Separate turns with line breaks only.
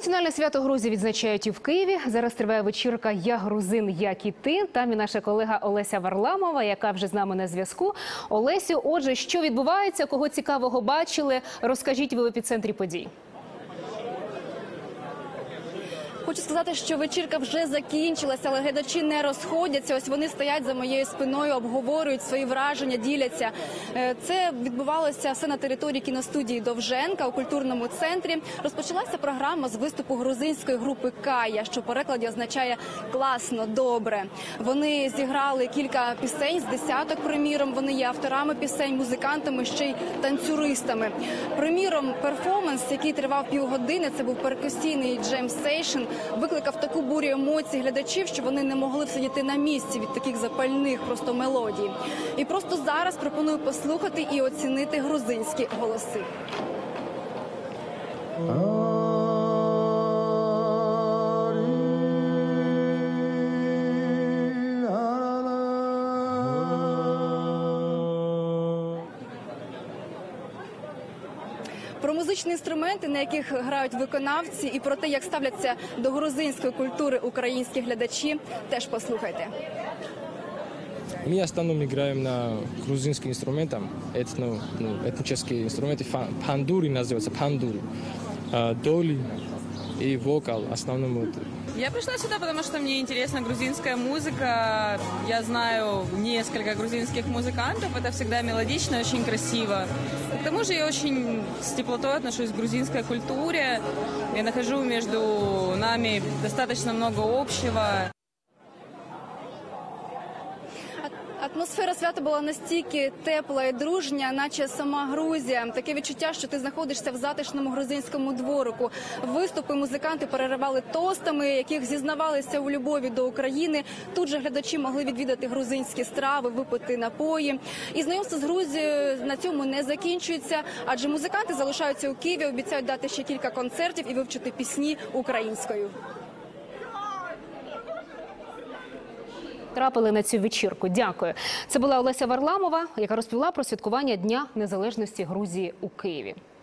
Національне свято Грузії відзначають і в Києві. Зараз триває вечірка Я грузин, як і ти. Там і наша колега Олеся Варламова, яка вже з нами на зв'язку. Олесю, отже, що відбувається, кого цікавого бачили? Розкажіть ви в епіцентрі подій.
Хочу сказати, що вечірка вже закінчилася, але глядачі не розходяться. Ось вони стоять за моєю спиною, обговорюють свої враження, діляться. Е, Це відбувалося все на території кіностудії Довженка у культурному центрі. Розпочалася програма з виступу грузинської групи Кая, що в перекладі означає класно, добре. Вони зіграли кілька пісень з десяток. Приміром, вони є авторами пісень, музикантами, ще й танцюристами. Приміром, перформанс, який тривав півгодини, це був перкусійний джем сейшн, викликав таку бурю емоцій глядачів, що вони не могли всидіти на місці від таких запальних просто мелодій. І просто зараз пропоную послухати і оцінити грузинські голоси. Про музичні інструменти, на яких грають виконавці, і про те, як ставляться до грузинської культури українські глядачі, теж послухайте.
Мы в основном играем на грузинских инструментах, этно, ну, этнические инструменты, Фа- пандури называется, пандури, А, доли и вокал, в основном вот.
Я пришла сюда, потому что мне интересна грузинская музыка. Я знаю несколько грузинских музыкантов. Это всегда мелодично, очень красиво. К тому же я очень с теплотой отношусь к грузинской культуре. Я нахожу между нами достаточно много общего.
Атмосфера свята була настільки тепла і дружня, наче сама Грузія. Таке відчуття, що ти знаходишся в затишному грузинському дворику. Виступи музиканти переривали тостами, яких зізнавалися у любові до України. Тут же глядачі могли відвідати грузинські страви, випити напої. І знайомство з Грузією на цьому не закінчується, адже музиканти залишаються у Києві, обіцяють дати ще кілька концертів і вивчити пісні українською.
Трапили на цю вечірку. Дякую. Це була Олеся Варламова, яка розповіла про святкування Дня Незалежності Грузії у Києві.